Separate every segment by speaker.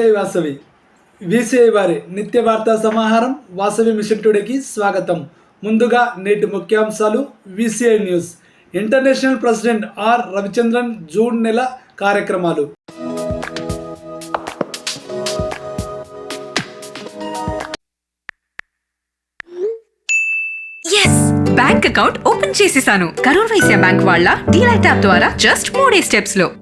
Speaker 1: Vasavi. VCI వారి నిత్య వార్తా సమాహారం వాసవి మిషన్ టుడేకి స్వాగతం. ముందుగా నేటి ముఖ్యాంశాలు VCI news. International president R Ravichandran June నెల కార్యక్రమాలు.
Speaker 2: ఎస్ బ్యాంక్ అకౌంట్ ఓపెన్ చేసేసాను. కరూర్ వైశ్య బ్యాంక్ వాళ్ళ డీలైట్ యాప్ ద్వారా జస్ట్ మూడే
Speaker 3: స్టెప్స్లో.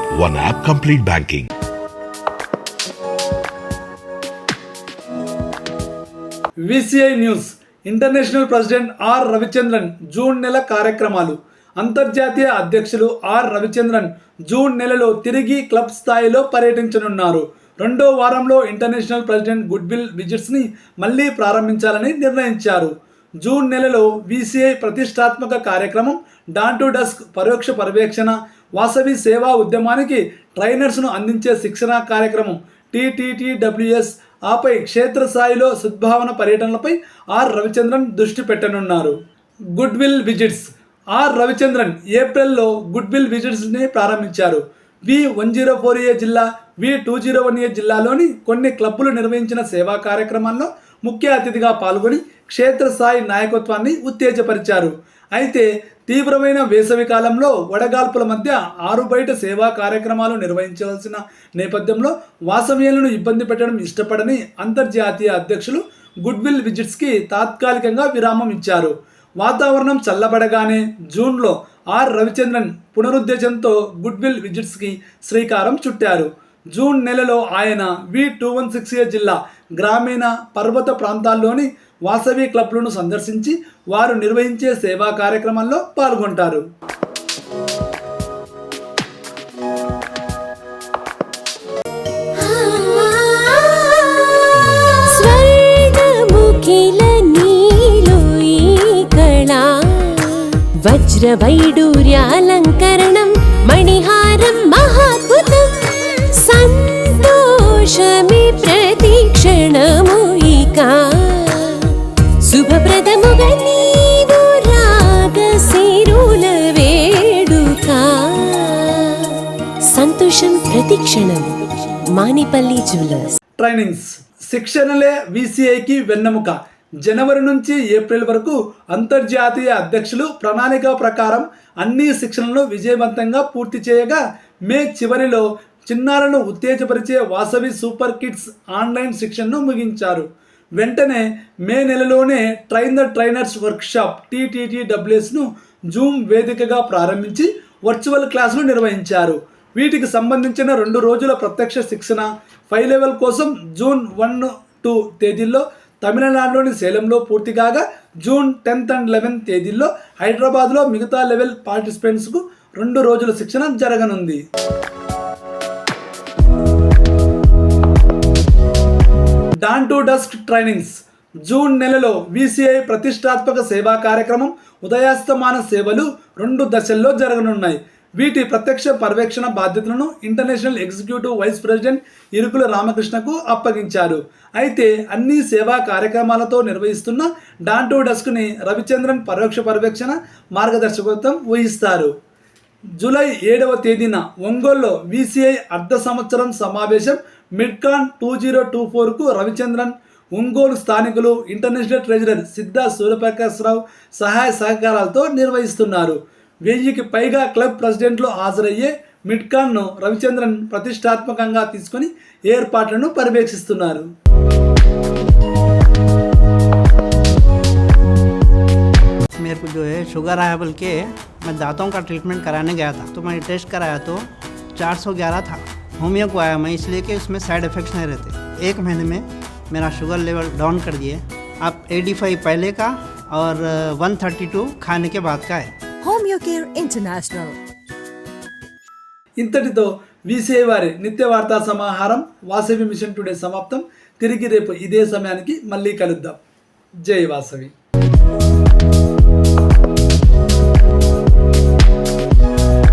Speaker 3: One app complete banking
Speaker 1: VCI news international president R Ravichandran June నెల కార్యక్రమాలు. అంతర్జాతీయ అధ్యక్షులు ఆర్ రవిచంద్రన్ జూన్ నెలలో తిరిగి క్లబ్ స్థాయిలో పర్యటించనున్నారు. రెండో వారంలో ఇంటర్నేషనల్ ప్రెసిడెంట్ గుడ్విల్ విజిట్స్ని మళ్ళీ ప్రారంభించాలని నిర్ణయించారు. జూన్ నెలలో విసిఐ ప్రతిష్టాత్మక కార్యక్రమం డాన్ టు డస్క్ పరోక్ష పర్యవేక్షణ వాసవి సేవా ఉద్యమానికి ట్రైనర్స్ను అందించే శిక్షణా కార్యక్రమం టీటీటీడబ్ల్యూఎస్. ఆపై క్షేత్రస్థాయిలో సద్భావన పర్యటనలపై ఆర్. రవిచంద్రన్ దృష్టి పెట్టనున్నారు. Goodwill visits. ఆర్. రవిచంద్రన్ ఏప్రిల్లో గుడ్ విల్ విజిట్స్ని ప్రారంభించారు. V one zero four A జిల్లా V two zero one A జిల్లాలోని కొన్ని క్లబ్బులు నిర్వహించిన సేవా కార్యక్రమాల్లో ముఖ్య అతిథిగా పాల్గొని క్షేత్రస్థాయి నాయకత్వాన్ని ఉత్తేజపరిచారు. అయితే తీవ్రమైన వేసవి కాలంలో వడగాల్పుల మధ్య ఆరు బయట సేవా కార్యక్రమాలు నిర్వహించవలసిన నేపథ్యంలో వాసవ్యులను ఇబ్బంది పెట్టడం ఇష్టపడని అంతర్జాతీయ అధ్యక్షులు గుడ్విల్ విజిట్స్కి తాత్కాలికంగా విరామం ఇచ్చారు. వాతావరణం చల్లబడగానే జూన్లో ఆర్ రవిచంద్రన్ పునరుద్దేశంతో గుడ్విల్ విజిట్స్కి శ్రీకారం చుట్టారు. జూన్ నెలలో ఆయన V two one six A జిల్లా గ్రామీణ పర్వత ప్రాంతాల్లోని వాసవి క్లబ్లను సందర్శించి వారు నిర్వహించే సేవా కార్యక్రమాల్లో పాల్గొంటారు.
Speaker 4: వజ్రవైడూర్యాలంకరణం మణిహారం మహాద్భుతం. సంతోషమి ప్రతిక్షణము ఇక. శుభప్రదముగా నీవు వేడుక. సంతోషం ప్రతిక్షణం మానిపల్లి జ్యువెలర్స్.
Speaker 1: ట్రైనింగ్స్. శిక్షణలే విసిఐకి వెన్నెముక. జనవరి నుంచి ఏప్రిల్ వరకు అంతర్జాతీయ అధ్యక్షులు ప్రణాళిక ప్రకారం అన్ని శిక్షణలను విజయవంతంగా పూర్తి చేయగా మే చివరిలో చిన్నారులను ఉత్తేజపరిచే వాసవి సూపర్ కిడ్స్ ఆన్లైన్ శిక్షణను ముగించారు. వెంటనే మే నెలలోనే ట్రైన్ ద ట్రైనర్స్ వర్క్షాప్ టీటీటీడబ్ల్యూఎస్ను జూమ్ వేదికగా ప్రారంభించి వర్చువల్ క్లాసులు నిర్వహించారు. వీటికి సంబంధించిన రెండు రోజుల ప్రత్యక్ష శిక్షణ ఫైవ్ లెవెల్ కోసం జూన్ వన్ టూ తేదీల్లో తమిళనాడులోని సేలంలో పూర్తి కాగా జూన్ టెన్త్ అండ్ లెవెన్త్ తేదీల్లో హైదరాబాద్లో మిగతా లెవెల్ పార్టిసిపెంట్స్కు రెండు రోజుల శిక్షణ జరగనుంది. Dawn to dusk trainings. June నెలలో వీసీఐ ప్రతిష్టాత్మక సేవా కార్యక్రమం ఉదయాస్తమాన సేవలు రెండు దశల్లో జరగనున్నాయి. వీటి ప్రత్యక్ష పర్యవేక్షణ బాధ్యతలను international executive vice president Irukula రామకృష్ణకు అప్పగించారు. అయితే అన్ని సేవా కార్యక్రమాలతో నిర్వహిస్తున్న డాన్ టు డస్క్ని రవిచంద్రన్ పరోక్ష పర్యవేక్షణ మార్గదర్శకత్వం ఊహిస్తారు జూలై ఏడవ తేదీన ఒంగోల్లో వీసీఐ అర్ధ సంవత్సరం సమావేశం మిడ్కాన్ టూ జీరో టూ ఫోర్కు రవిచంద్రన్ ఒంగోలు స్థానికులు ఇంటర్నేషనల్ ట్రెజరర్ సిద్ధా సూర్యప్రకాశ్రావు సహాయ సహకారాలతో నిర్వహిస్తున్నారు వెయ్యికి పైగా క్లబ్ ప్రెసిడెంట్లు హాజరయ్యే మిడ్కాన్ను రవిచంద్రన్ ప్రతిష్టాత్మకంగా తీసుకొని ఏర్పాట్లను పర్యవేక్షిస్తున్నారు
Speaker 5: मेरे को जो है शुगर आया बोल के मैं दांतों का ट्रीटमेंट कराने गया था तो मैंने टेस्ट कराया तो 411 था होमियो को आया मैं इसलिए कि उसमें साइड इफ़ेक्ट्स नहीं रहते एक महीने में मेरा शुगर लेवल डाउन कर दिए अब 85 पहले का और 132 खाने के बाद का है
Speaker 6: Home Your Care International.
Speaker 1: ఇంతటితో వీసీఐ వారి నిత్య వార్తా సమాహారం వాసవి మిషన్ టుడే సమాప్తం తిరిగి రేపు ఇదే సమయానికి మళ్ళీ కలుద్దాం జై వాసవి